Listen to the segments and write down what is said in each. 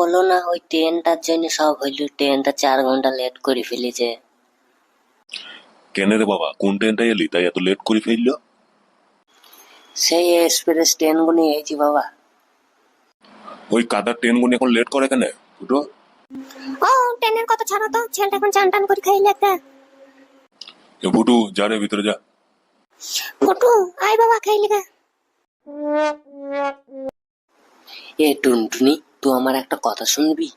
বলো না ওই ট্রেনটার জন্য সব হইল ট্রেনটা চার ঘণ্টা লেট করে ফেলেছে। কেন রে বাবা কোন ট্রেনটা এলি? তাই এত লেট করে ফেলল? সেই এক্সপ্রেস ট্রেনগুলো এইছি বাবা। ওই কাদার ট্রেনগুলো এখন লেট করে কেন ফুটো? ও ট্রেনের কথা ছাড়ো তো ছেলেটা এখন চান টান করে খাইলে একটা। এ ফুটু যা রে ভিতরে যা। ফটু আয় বাবা খাইলে গা। এ টুনটুনি তুই আমার একটা কথা শুনবি?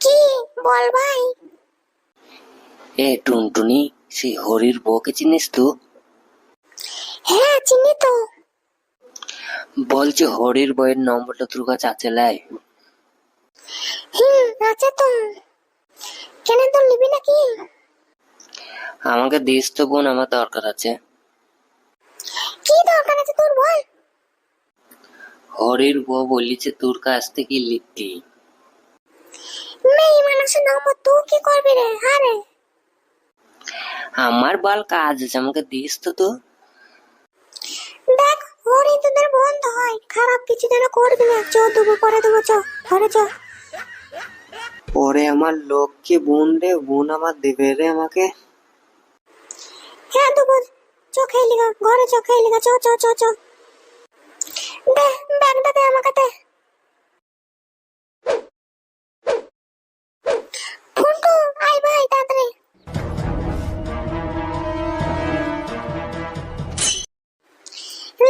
কি? বল ভাই। এ টুনটুনি সেই হরির বউকে চিনিস তো? হ্যাঁ চিনি তো। বলছে হরির বইয়ের নম্বরটা তোর কাছে আছে লাই। হুম আছে তো। কেন তোর নিবি নাকি? আমাকে দিস তো বোন আমার দরকার আছে। কি দরকার আছে তোর বল। হরির বউ বলিছে তোর কাছ থেকে লিখতি। মেয়ে মানুষের নম্বর তুই কি করবি রে? আরে আমার বল কাজ আছে আমাকে দিস তো তো। দেখ হরি তোদের বন্ধ হয়। খারাপ কিছু যেন করবি না। চো দেবো পরে দেবো চ ঘরে চ। ওরে আমার লোককে বোন রে বোন আমার দেবে রে আমাকে। হ্যাঁ দেবো। চ খাইলি গা ঘরে চ খাইলি গা চ চ চ চ। দে ব্যাগটা দে আমাকে দে ফুন্টু আয় ভাই তাড়াতাড়ি।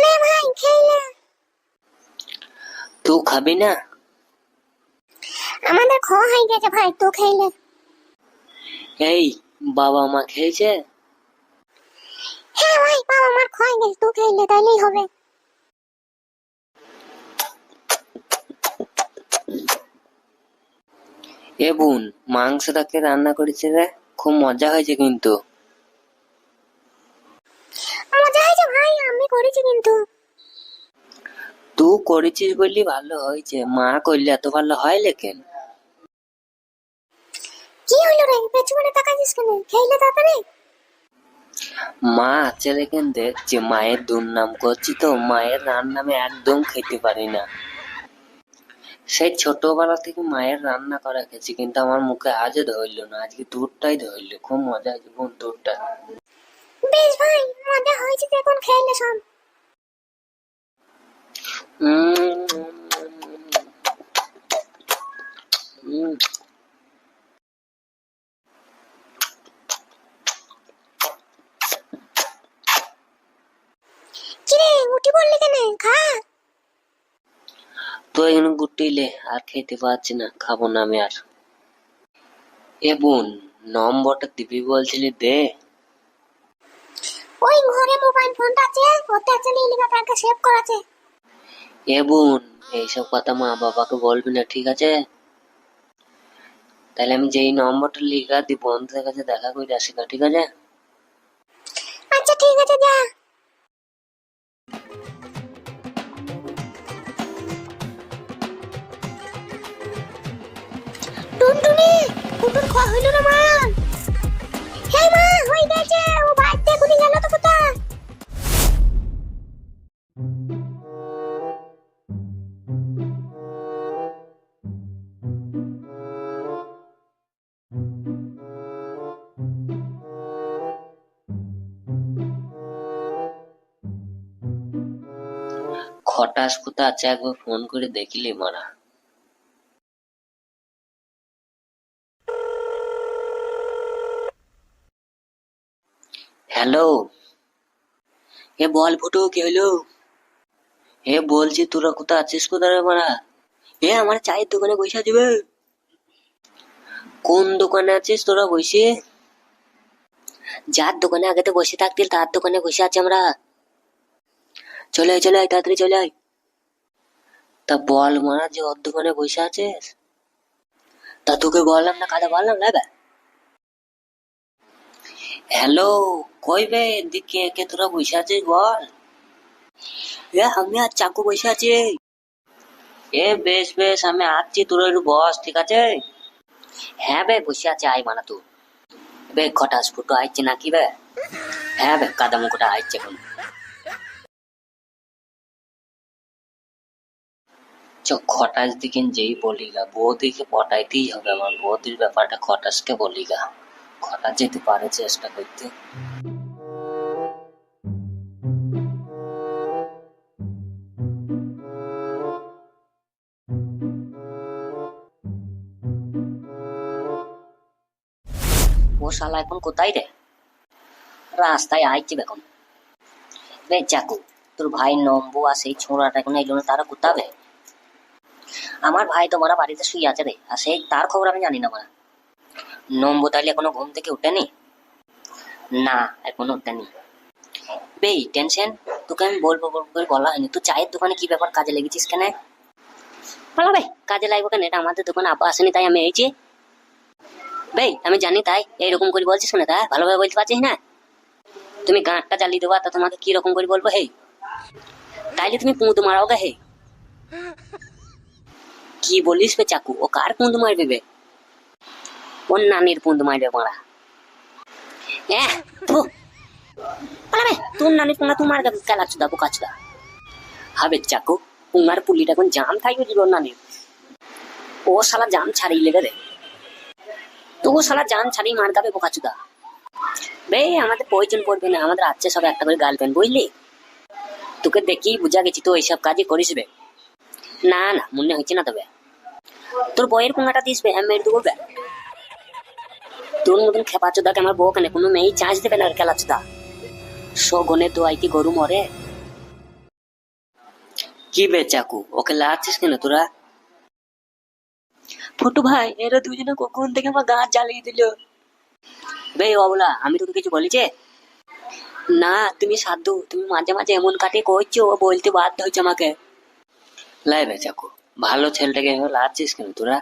লে ভাই খেয়ে তুই খাবি না? আমাদের খাওয়া হয়ে গেছে ভাই তো খাইলে এই বাবা মা খেয়েছে? হ্যাঁ ভাই বাবা আমার খাওয়া গেছে তো খাইলে তাইলেই হবে। এ বোন মাংসটাকে রান্না করেছে রে। খুব মজা হয়েছে কিন্তু। মজা হয়েছে ভাই আমি করেছি কিন্তু। তুই করেছিস বললি ভালো হয়েছে। মা করলে এত ভালো হয় লেখেন কি হলো রে? পেছনে তাকাইছিস কেন? খাইলে তাড়াতাড়ি? মা আছে লেখেন দেখছে মায়ের দুর্নাম করছি তো মায়ের রান্না আমি একদম খেতে পারি না। সেই ছোটবেলা থেকে মায়ের রান্না করা খেয়েছি কিন্তু আমার মুখে আজও ধরলো না। আজকে দুধটাই ধরলো খুব মজা হয়েছে বোন দুধটা। বেশ ভাই মজা হয়েছে এখন খেয়ে নে সব। উম, উম, কিরে উঠি বললি কেন খা তো গুটিলে আর খেতে পারছি না খাব না আমি আর। এ বোন নম্বরটা দিবি বলছিলি দে। ওই ঘরে মোবাইল ফোনটা আছে ওতে আছে নীলিমা ব্যাংকে সেভ করা আছে এ বোন এইসব কথা মা বাবাকে বলবি না ঠিক আছে? তাহলে আমি যেই নম্বরটা লিখা দিই বন্ধুদের কাছে দেখা করে আসি না ঠিক আছে? আচ্ছা ঠিক আছে যা। কুটুর হইল না মা, হয়ে গেছে। ও এখনই গেল তো কোথায়? খটাস কোথা আছে? একবার ফোন করে দেখিলি মারা হ্যালো? এ বল ফুটো, কি হলো এ বলছি, তোরা কোথা আছিস কোথা রে মারা? এ, আমার চায়ের দোকানে বসে যাবে কোন দোকানে আছিস তোরা বসে? যার দোকানে আগে তো বসে থাকতিল তার দোকানে বসে আছি আমরা। চলে আয় চলে আয়, তাড়াতাড়ি চলে আয়। তা বল মারা, যে ওর দোকানে বসে আছিস? তা তোকে বললাম না কাদা বললাম না হ্যালো কই বে দিকে কে তোরা বসে আছিস বল এ আমি আর চাকু বসে আছি এ বেশ বেশ আমি আসছি তোর একটু বস ঠিক আছে হ্যাঁ বে বসে আছে আয় মানা তুই বে খটাস ফুটো আইছে নাকি বে হ্যাঁ বে কাদা মুখটা আইছে এখন খটাস দিকে যেই বলি গা বৌদিকে পটাইতেই হবে আমার বৌদির ব্যাপারটা খটাসকে বলি খটাস যেতে পারে চেষ্টা করতে। ও শালা এখন কোথায় রে? রাস্তায় আইছি এখন রে চাকু, তোর ভাই নম্বু আর সেই ছোড়াটা এখন এই জন্য তারা কোথাবে? আমার ভাই তোমার বাড়িতে শুয়ে আছে রে, আর সেই তার খবর আমি জানি না মানে নম্বু তাইলে এখনও ঘুম থেকে উঠেনি? না, এখনও উঠেনি। বেই টেনশন, তোকে আমি বলব বলব করে বলা হয়নি। তুই চায়ের দোকানে কি ব্যাপার কাজে লেগেছিস কেন বলো ভাই কাজে লাগবো কেন? এটা আমাদের দোকানে আপা আসেনি, তাই আমি এইছি বেই আমি জানি তাই, এইরকম করে বলছিস না তাই ভালোভাবে বলতে পারছিস না? তুমি গাঁটটা জ্বালিয়ে দেবা, তা তোমাকে কি রকম করে বলব হেই তাইলে তুমি পুঁত মারাও গে, হে? কি বলিস বে চাকু, ও কার পুঁত মারবে বে? ওর নানির পুঁত মারবে মারা পালাবে। তোর নানির পুঙ্গা তোমার চাকু পুলিটা জাম ওর নানির ও জাম ছাড়িয়ে মার বে, আমাদের প্রয়োজন পড়বে না, আমাদের আছে সব একটা করে গার্লফ্রেন্ড বুঝলি? তোকে দেখি বুঝা গেছি, তো এইসব কাজই করিস বে। না না, মনে হচ্ছে না তবে। তোর বইয়ের পুঙ্গাটা দিস বে আমি মেরে দেবো তোর মতন খেপা চোদাকে আমার বউ কেন কোনো মেয়েই চান্স দেবে না খেলা চোদা সগনে তো আই কি গরু মরে? কি বে চাকু? ওকে লাগছিস কেন তোরা? ফুটু ভাই এরা দুজনে কখন থেকে আমার গা জ্বালিয়ে দিল? বে অবলা আমি তোকে কিছু বলিছে না তুমি সাধু তুমি মাঝে মাঝে এমন কাটে করছ ও বলতে বাধ্য হয়েছে আমাকে। লাই বে চাকু ভালো ছেলেটাকে লাগছিস কেন তোরা?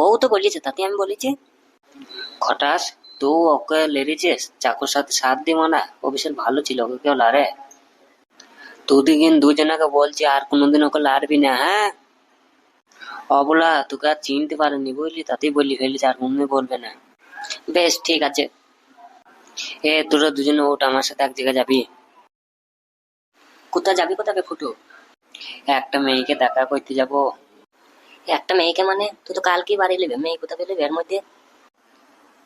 ও তো বলেছে তাতে আমি বলেছি। খটাস তুই ওকে লেড়েছিস চাকুর সাথে সাথ দিব না। ও বিশাল ভালো ছিল, ওকে কেউ লারে। দুদিন দুজনাকে বলছি, আর কোনোদিন ওকে লারবি না হ্যাঁ? অবলা, তোকে আর চিনতে পারেনি বুঝলি, তাতেই বললি ফেলিস আর কোনদিন বলবে না। বেশ, ঠিক আছে। এ, তোরা দুজনে ওটা আমার সাথে এক জায়গায় যাবি। কোথায় যাবি কোথাকে, ফুটু? একটা মেয়েকে দেখা করতে যাব। একটা মেয়েকে মানে? তুই তো কালকে বাড়ি নেবে মেয়ে কোথা পেলে এর মধ্যে?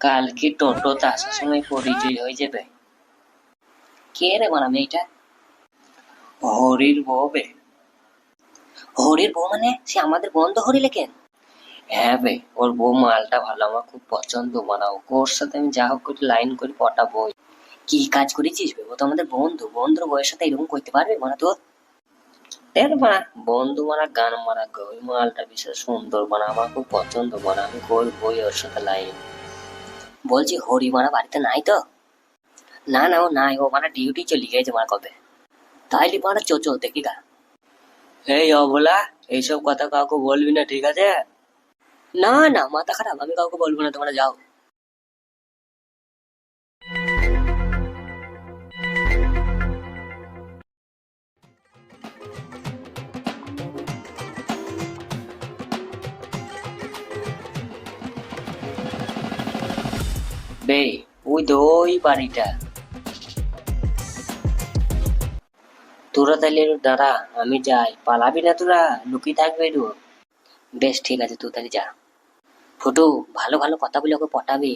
কালকে টোটোতে আসার সময় পরিচয় হয়ে যাবে। কে রে মারা মেয়েটা হরির বউ বে। হরির বউ মানে সে আমাদের বন্ধ হরি লেখেন হ্যাঁ বে, ওর বউ মালটা ভালো, আমার খুব পছন্দ মানা ওকে ওর সাথে আমি যা হোক করে লাইন করে পটাবো কি কাজ করেছিস বে? ও তো আমাদের বন্ধু। বন্ধুর বউয়ের সাথে এরকম করতে পারবে মানা তো? এর মানা বন্ধু মারা, গান মারা ওই মালটা বিশেষ সুন্দর মানা আমার খুব পছন্দ মানা আমি কই বই ওর সাথে লাইন বলছি হরি মারা বাড়িতে নাই তো? না না, ও নাই, ও মানে ডিউটি চলে গেছে মারা কবে? তাইলে মারা চোচো, দেখি গা। এই অবলা, এইসব কথা কাউকে বলবি না, ঠিক আছে? না না, মাথা খারাপ, আমি কাউকে বলব না, তোমরা যাও। বে ওই তো ওই বাড়িটা তোরা তাহলে দাঁড়া আমি যাই। পালাবি না তোরা? লুকিয়ে থাকবে একটু বেশ, ঠিক আছে, তুই তাহলে যা। ফুটু, ভালো ভালো কথা বলে ওকে পটাবি।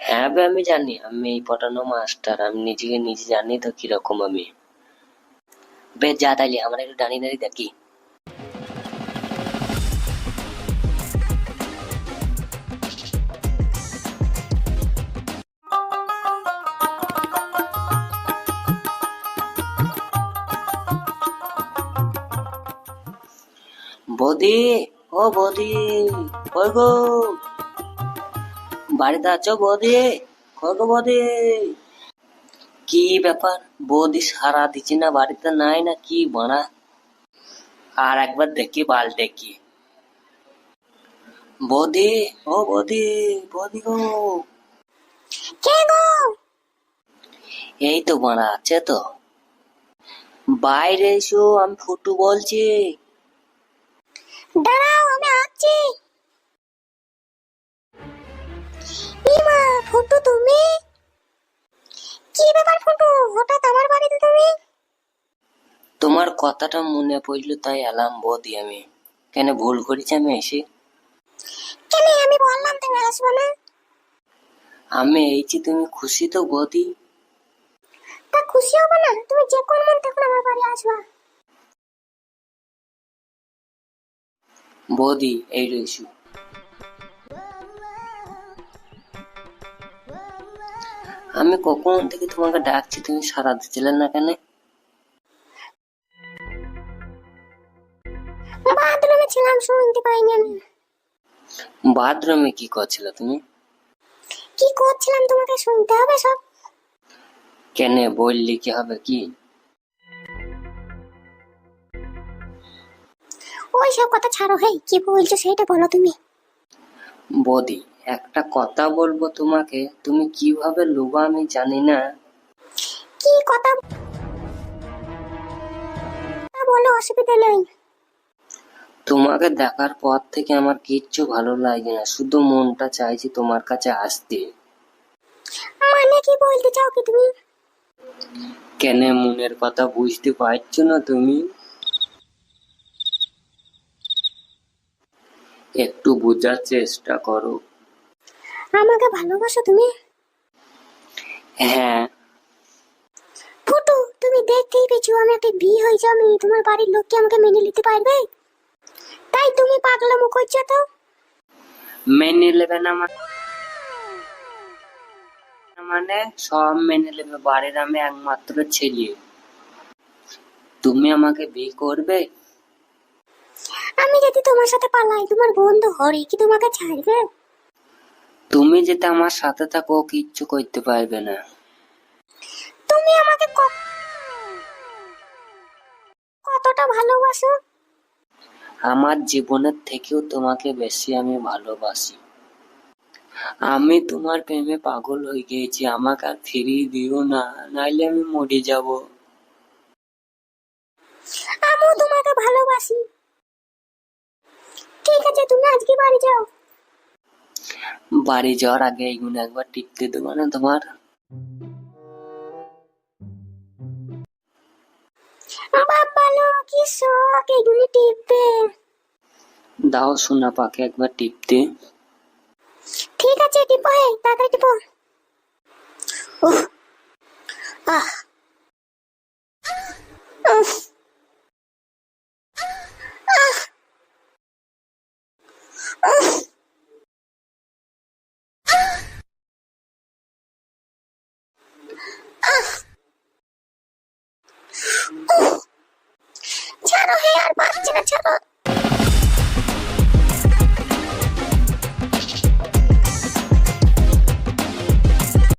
হ্যাঁ বে, আমি জানি। আমি এই পটানো মাস্টার আমি নিজেকে নিজে জানি তো কীরকম আমি। বেশ যা তাইলে, আমার একটু দাঁড়িয়ে দাঁড়িয়ে দেখি। বৌদি ও বৌদি কই গো? বাড়িতে আছো বৌদি? কই গো বৌদি? কি ব্যাপার? বৌদি সারা দিচ্ছি না বাড়িতে নাই না কি বানা? আর একবার দেখি বালটে কি। বৌদি ও বৌদি বৌদি গো। কে গো? এই তো বানা আছে তো। বাইরে এসো আমি ফুটু বলছি। দাঁড়াও আমি আসছি ইমা ফুটু তুমি? কি ব্যাপার ফুটু? হঠাৎ আমার বাড়িতে তুমি? তোমার কথাটা মনে পড়ল তাই এলাম বদি আমি। কেন ভুল করেছি আমি এসে? কেন? আমি বললাম তুমি আসব না। আমি এইছি তুমি খুশি তো বদি? তা খুশি হবে না? তুমি যে কোন মন তখন আমার বাড়ি আসবা। বৌদি এই রইছু আমি কখন থেকে তোমাকে ডাকছি তুমি সারা দিচ্ছিলে না কেন? বাথরুমে ছিলাম শুনতে পাইনি আমি। বাথরুমে কি করছিল তুমি? কি করছিলাম তোমাকে শুনতে হবে সব? কেন বললি কি হবে কি? ওই সব কথা ছাড়ো হেই কি বলছো সেটা বলো তুমি। বৌদি একটা কথা বলব তোমাকে তুমি কীভাবে লোবা আমি জানি না। কি কথা? বলো অসুবিধা নেই। তোমাকে দেখার পর থেকে আমার কিচ্ছু ভালো লাগে না শুধু মনটা চাইছি তোমার কাছে আসতে। মানে কি বলতে চাও কি তুমি? কেন মনের কথা বুঝতে পারছ না তুমি? একটু বোঝার চেষ্টা করো। আমাকে ভালোবাসো তুমি? হ্যাঁ। ফুটু তুমি দেখতেই পেয়েছ আমি একটা বিয়ে হয়েছে আমি তোমার বাড়ির লোক কি আমাকে মেনে নিতে পারবে? তাই তুমি পাগলামো করছ তো? মেনে নেবে না মানে মানে সব মেনে নেবে। বাড়ির আমি একমাত্র ছেলে। তুমি আমাকে বিয়ে করবে? আমি যদি তোমার সাথে পালাই তোমার বন্ধু হরি কি তোমাকে ছাড়বে? তুমি যেটা আমার সাথে থাকো কিচ্ছু করতে পারবে না। তুমি আমাকে কতটা ভালোবাসো? আমার জীবনের থেকেও তোমাকে বেশি আমি ভালোবাসি। আমি তোমার প্রেমে পাগল হয়ে গিয়েছি আমাকে আর ফিরিয়ে দিও না নাইলে আমি মরে যাব। আমিও তোমাকে ভালোবাসি। ঠিক আছে তুমি আজকে বাড়ি যাও। বাড়ি যাওয়ার আগে এইগুলো একবার টিপতে দেবো না তোমার? বাবা কি শখ এগুলি টিপবে দাও সোনা পাকে একবার টিপতে ঠিক আছে টিপো হে তাড়াতাড়ি টিপো। উফ আহ। উফ আহ উফ আহ উফ ছাড়ো হে আর পারছি না ছাড়ো।